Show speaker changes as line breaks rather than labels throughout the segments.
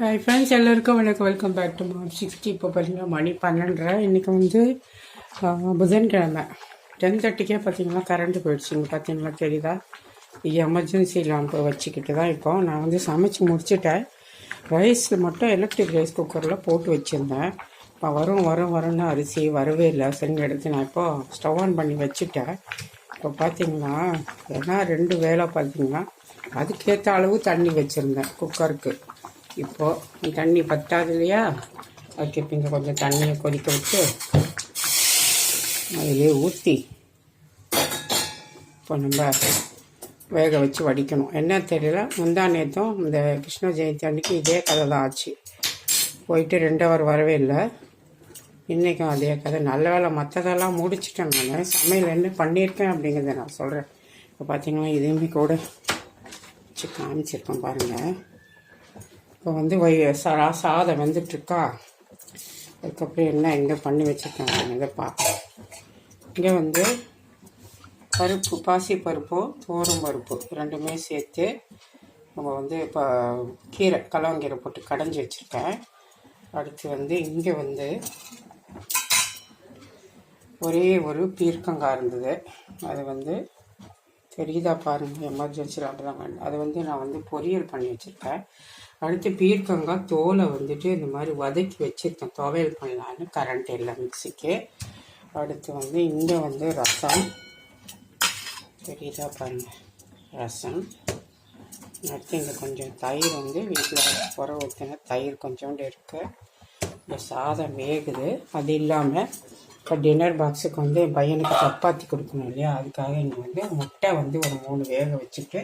Hi friends எல்லோருக்கும் வணக்கம். Welcome back to mom sixty இப்போ பார்த்தீங்கன்னா மணி பன்னெண்டரை. இன்றைக்கி வந்து புதன்கிழமை. டென் தேர்ட்டிக்கே பார்த்தீங்கன்னா கரண்ட்டு போயிடுச்சு இங்கே பார்த்தீங்கன்னா தெரியுதா எமர்ஜென்சி லேம்பு வச்சுக்கிட்டு தான் இப்போ நான் வந்து சமைச்சு முடிச்சுட்டேன். ரைஸ் மட்டும் எலக்ட்ரிக் ரைஸ் குக்கரில் போட்டு வச்சுருந்தேன். இப்போ வரும் வரும் வரும்னு அரிசி வரவே இல்லை. சரிங்க எடுத்து நான் இப்போ ஸ்டவ் ஆன் பண்ணி வச்சுட்டேன். இப்போ பார்த்தீங்கன்னா ஏன்னா ரெண்டு வேலை பார்த்தீங்கன்னா அதுக்கேற்ற அளவு தண்ணி வச்சுருந்தேன் குக்கருக்கு இப்போது தண்ணி பத்தாது இல்லையா? அதுக்கு இப்போ இங்கே கொஞ்சம் தண்ணியை கொதிக்க விட்டு அதிலே ஊற்றி இப்போ நம்ம வேக வச்சு வடிக்கணும். என்ன தெரியல? முந்தா நேற்றும் இந்த கிருஷ்ண ஜெயந்தி அன்னைக்கு இதே கதை தான் ஆச்சு. போயிட்டு ரெண்டு அவர் வரவே இல்லை. இன்றைக்கும் அதே கதை. நல்ல வேலை மற்றதெல்லாம் முடிச்சிட்டேன் நான். சமையல் என்ன பண்ணியிருக்கேன் அப்படிங்கிறத நான் சொல்கிறேன் இப்போ பார்த்தீங்கன்னா இதையுமே கூட வச்சு காமிச்சிருக்கேன் பாருங்கள் இப்போ வந்து வை சா சாதம் வந்துட்டுருக்கா. அதுக்கப்புறம் என்ன இங்கே பண்ணி வச்சுருக்காங்க இதை பார்க்கலாம் இங்கே வந்து பருப்பு பாசி பருப்பும் தோறும் பருப்பு ரெண்டுமே சேர்த்து நம்ம வந்து இப்போ கீரை கலவங்கீரை போட்டு கடைஞ்சி வச்சுருக்கேன். அடுத்து வந்து இங்கே வந்து ஒரே ஒரு பீர்க்கங்காய் இருந்தது. அது வந்து தெரியுதா பாருங்கள் எமர்ஜென்சியில் அப்படி தான். அது வந்து நான் வந்து பொரியல் பண்ணி வச்சுருக்கேன். அடுத்து பீர்க்கங்காய் தோலை வந்துட்டு இந்த மாதிரி வதக்கி வச்சுருக்கேன். துவையல் பண்ணலான்னு கரண்ட் இல்லை மிக்சிக்கு அடுத்து வந்து இங்கே வந்து ரசம். பெரியதாக பாருங்கள் ரசம். அடுத்து இங்கே கொஞ்சம் தயிர் வந்து வீட்டில் புற ஊற்றின தயிர் கொஞ்சோண்டு இருக்குது இந்த சாதம் வேகுது. அது இல்லாமல் இப்போ டின்னர் பாக்ஸுக்கு வந்து என் பையனுக்கு சப்பாத்தி கொடுக்கணும் இல்லையா? அதுக்காக இங்கே வந்து முட்டை வந்து ஒரு மூணு வேக வச்சுட்டு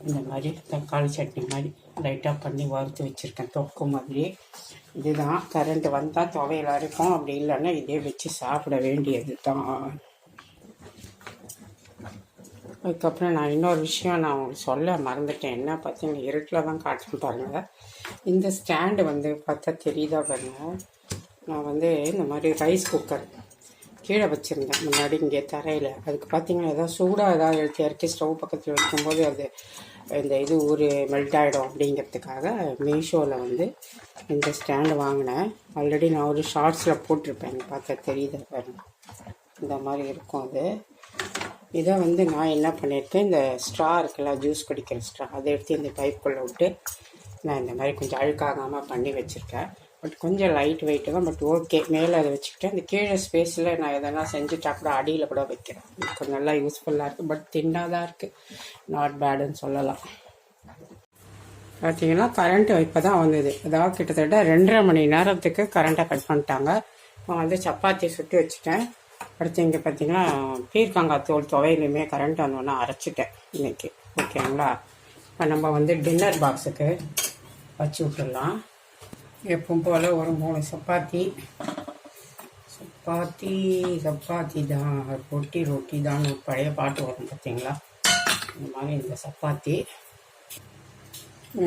இந்த மாதிரி தக்காளி சட்னி மாதிரி லைட்டாக பண்ணி வறுத்து வச்சுருக்கேன். தொக்கு மாதிரி. இதுதான் கரண்ட் வந்தால் துவையில் அரைக்கும் அப்படி இல்லைன்னா இதே வச்சு சாப்பிட வேண்டியது தான் அதுக்கப்புறம் நான் இன்னொரு விஷயம் நான் உங்களுக்கு சொல்ல மறந்துட்டேன். என்ன பார்த்தீங்கன்னா இருட்டில் தான் காட்டணும் பாருங்கள் இந்த ஸ்டாண்டு வந்து பார்த்தா தெரியுதா பாருங்கள் நான் வந்து இந்த மாதிரி ரைஸ் குக்கர் கீழே வச்சுருந்தேன். முன்னாடி இங்கே தரையில். அதுக்கு பார்த்தீங்கன்னா ஏதாவது சூடாக ஏதாவது எடுத்து இறக்கி ஸ்டவ் பக்கத்தில் வைக்கும்போது அது இந்த இது ஒரு மெல்ட் ஆகிடும் அப்படிங்கிறதுக்காக மீஷோவில் வந்து இந்த ஸ்டாண்டு வாங்கினேன். ஆல்ரெடி நான் ஒரு ஷார்ட்ஸில் போட்டிருப்பேன். எனக்கு பார்த்தா தெரியுது பாருங்க இந்த மாதிரி இருக்கும் அது. இதை வந்து நான் என்ன பண்ணியிருக்கேன் இந்த ஸ்ட்ரா இருக்குல்ல ஜூஸ் குடிக்கிற ஸ்ட்ரா அதை எடுத்து இந்த பைப்புக்குள்ளே விட்டு நான் இந்த மாதிரி கொஞ்சம் அழுக்காகாமல் பண்ணி வச்சுருக்கேன். பட் கொஞ்சம் லைட் வெயிட்டு தான் பட் ஓகே மேலே அதை வச்சுக்கிட்டேன் இந்த கீழே ஸ்பேஸில் நான் எதனா செஞ்சுட்டா கூட அடியில் கூட வைக்கிறேன். கொஞ்சம் நல்லா யூஸ்ஃபுல்லாக இருக்குது பட் தின்னாக தான் இருக்குது நாட் பேடுன்னு சொல்லலாம். பார்த்தீங்கன்னா கரண்ட்டு இப்போ தான் வந்தது. அதாவது கிட்டத்தட்ட ரெண்டரை மணி நேரத்துக்கு கரண்ட்டை கட் பண்ணிட்டாங்க. நான் வந்து சப்பாத்தி சுட்டு வச்சுட்டேன். அடுத்து இங்கே பார்த்தீங்கன்னா பீர்க்காங்காய் தோல் துவையிலுமே கரண்ட் வந்தோன்னா அரைச்சிட்டேன் இன்னைக்கு. ஓகேங்களா இப்போ நம்ம வந்து டின்னர் பாக்ஸுக்கு வச்சு விட்டுடலாம். எப்பவும் போல் ஒரு மூணு சப்பாத்தி. சப்பாத்தி சப்பாத்தி தான். ரொட்டி ரொட்டி தான். ஒரு பழைய பாட்டு வரும் பார்த்தீங்களா இந்த மாதிரி இந்த சப்பாத்தி.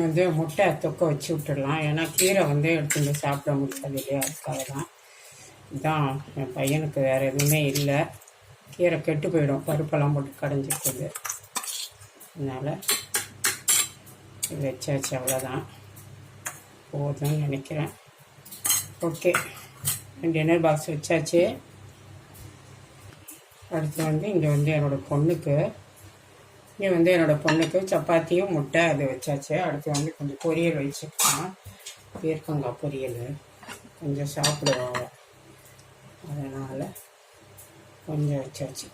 வந்து முட்டை தொக்க வச்சு விட்டுடலாம். ஏன்னா கீரை வந்து எடுத்துட்டு சாப்பிட முடியாது இல்லையா? அதுக்காக தான் இதான் என் பையனுக்கு வேறு எதுவுமே இல்லை. கீரை கெட்டு போயிடும். பருப்பெல்லாம் போட்டு கடைஞ்சிருக்குது. அதனால் இது வச்சாச்சு அவ்வளோதான் போதும்னு நினைக்கிறேன். ஓகே டின்னர் பாக்ஸ் வச்சாச்சு. அடுத்து வந்து இங்கே வந்து என்னோடய பொண்ணுக்கு இங்கே வந்து என்னோடய பொண்ணுக்கு சப்பாத்தியும் முட்டை அது வச்சாச்சு. அடுத்து வந்து கொஞ்சம் பொரியல் வச்சுக்கலாம் பீர்க்கங்காய் பொரியல். கொஞ்சம் சாப்பிடுவாங்க அதனால் கொஞ்சம் வச்சாச்சு.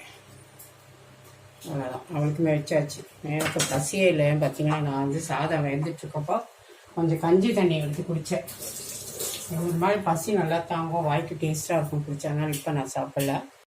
அவ்வளோதான் அவளுக்குமே வச்சாச்சு. எனக்கு பசியே இல்லை பார்த்தீங்கன்னா நான் வந்து சாதம் வெந்துட்டுருக்கப்போ கொஞ்சம் கஞ்சி தண்ணி எடுத்து குடித்தேன் ஒரு மாதிரி பசி நல்லா தாங்கும் வாய்க்கு டேஸ்ட்டாக இருக்கும் குடித்ததுனால இப்போ நான் சாப்பிடல.